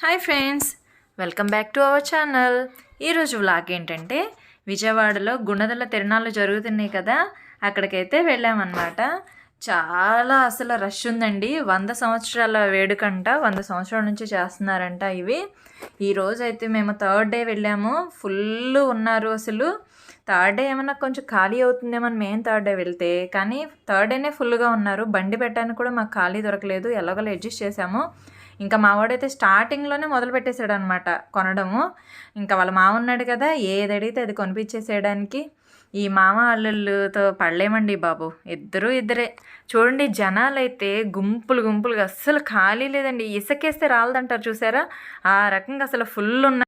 Hi friends welcome back to our channel. ఈరోజు vlog ఏంటంటే విజయవాడలో గుణదల తిరణాలు జరుగుతున్నాయి కదా అక్కడికైతే వెళ్ళామన్నమాట. చాలా అసలు రష్ ఉందండి. వంద సంవత్సరాల వేడుకంట వంద సంవత్సరాల నుంచి చేస్తున్నారంట ఇవి. ఈ అయితే మేము థర్డ్ డే వెళ్ళాము. ఫుల్ ఉన్నారు అసలు. థర్డ్ డే ఏమన్నా కొంచెం ఖాళీ అవుతుందేమో మేము థర్డ్ డే వెళ్తే కానీ థర్డ్ డేనే ఫుల్గా ఉన్నారు. బండి పెట్టడానికి కూడా మాకు ఖాళీ దొరకలేదు. ఎలాగోలా అడ్జస్ట్ చేసాము ఇంకా మావాడైతే స్టార్టింగ్లోనే మొదలు పెట్టేశాడు అనమాట కొనడము. ఇంకా వాళ్ళ మామ ఉన్నాడు కదా ఏది అడిగితే అది కొనిపించేసేయడానికి ఈ మామ అల్లుళ్ళతో పడలేమండి బాబు. ఇద్దరు ఇద్దరే. చూడండి జనాలు అయితే గుంపులు గుంపులుగా. అస్సలు ఖాళీ లేదండి. ఇసుకేస్తే రాలదంటారు చూసారా? ఆ రకంగా అసలు ఫుల్ ఉన్న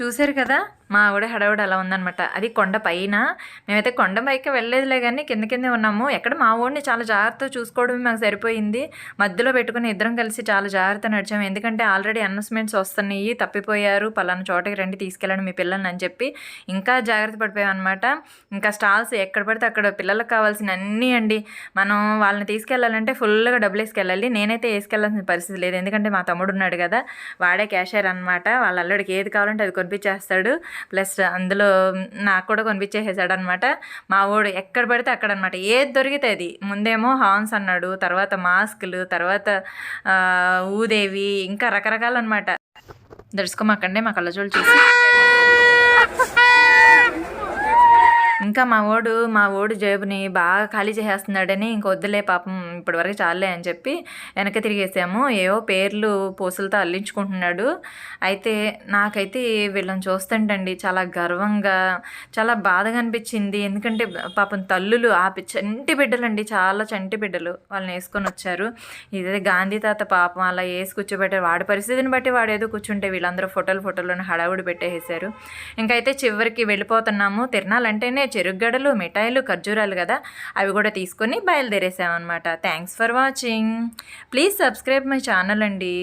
చూశారు కదా మా ఆవిడ హడావుడు అలా ఉందనమాట అది కొండ పైన. మేమైతే కొండ పైకి వెళ్ళలేదులే కానీ కింద కిందే ఉన్నాము. ఎక్కడ మా ఊడిని చాలా జాగ్రత్తగా చూసుకోవడమే మాకు సరిపోయింది. మధ్యలో పెట్టుకుని ఇద్దరం కలిసి చాలా జాగ్రత్త నడిచాము. ఎందుకంటే ఆల్రెడీ అనౌన్స్మెంట్స్ వస్తున్నాయి తప్పిపోయారు పలానా చోటకి రండి తీసుకెళ్ళండి మీ పిల్లల్ని అని చెప్పి ఇంకా జాగ్రత్త పడిపోయాం అనమాట ఇంకా స్టాల్స్ ఎక్కడ పడితే అక్కడ పిల్లలకు కావాల్సిన అన్నీ అండి. మనం వాళ్ళని తీసుకెళ్ళాలంటే ఫుల్గా డబ్బులు వేసుకెళ్ళాలి. నేనైతే వేసుకెళ్ళాల్సిన పరిస్థితి లేదు. ఎందుకంటే మా తమ్ముడు ఉన్నాడు కదా వాడే క్యాషియర్ అనమాట వాళ్ళ అల్లుడికి ఏది కావాలంటే అది కొనిపించేస్తాడు. ప్లస్ అందులో నాకు కూడా కొనిపించేసేసాడు అనమాట మా ఊడు ఎక్కడ పడితే అక్కడ అనమాట ఏది దొరికితే అది. ముందేమో హార్న్స్ అన్నాడు తర్వాత మాస్కులు తర్వాత ఆ, ఊదేవి ఇంకా రకరకాలన్నమాట దర్శకం దడుచుకోమాకండి మా కళ్ళజోళ్ళు చూసి ఇంకా మా ఓడు మా ఓడు జేబుని బాగా ఖాళీ చేసేస్తున్నాడని ఇంక వద్దులే పాపం ఇప్పటివరకు చాలే అని చెప్పి వెనక తిరిగేసాము. ఏవో పేర్లు పూసలతో అల్లించుకుంటున్నాడు. అయితే నాకైతే వీళ్ళని చూస్తుంటండి చాలా గర్వంగా చాలా బాధగా అనిపించింది. ఎందుకంటే పాపం తల్లులు ఆ చంటి బిడ్డలండి చాలా చంటి బిడ్డలు. వాళ్ళని వేసుకొని వచ్చారు. ఇదే గాంధీ తాత పాపం అలా వేసి కూర్చోబెట్టారు. వాడి పరిస్థితిని బట్టి వాడు ఏదో కూర్చుంటే వీళ్ళందరూ ఫోటోలు ఫోటోలను హడావుడి పెట్టేసారు ఇంకైతే చివరికి వెళ్ళిపోతున్నాము. తిరణాలంటేనే చెరుగడలు మిఠాయిలు ఖర్జూరాలు కదా అవి కూడా తీసుకొని బయలుదేరేసామన్నమాట. Thanks for watching please subscribe my channel అండి.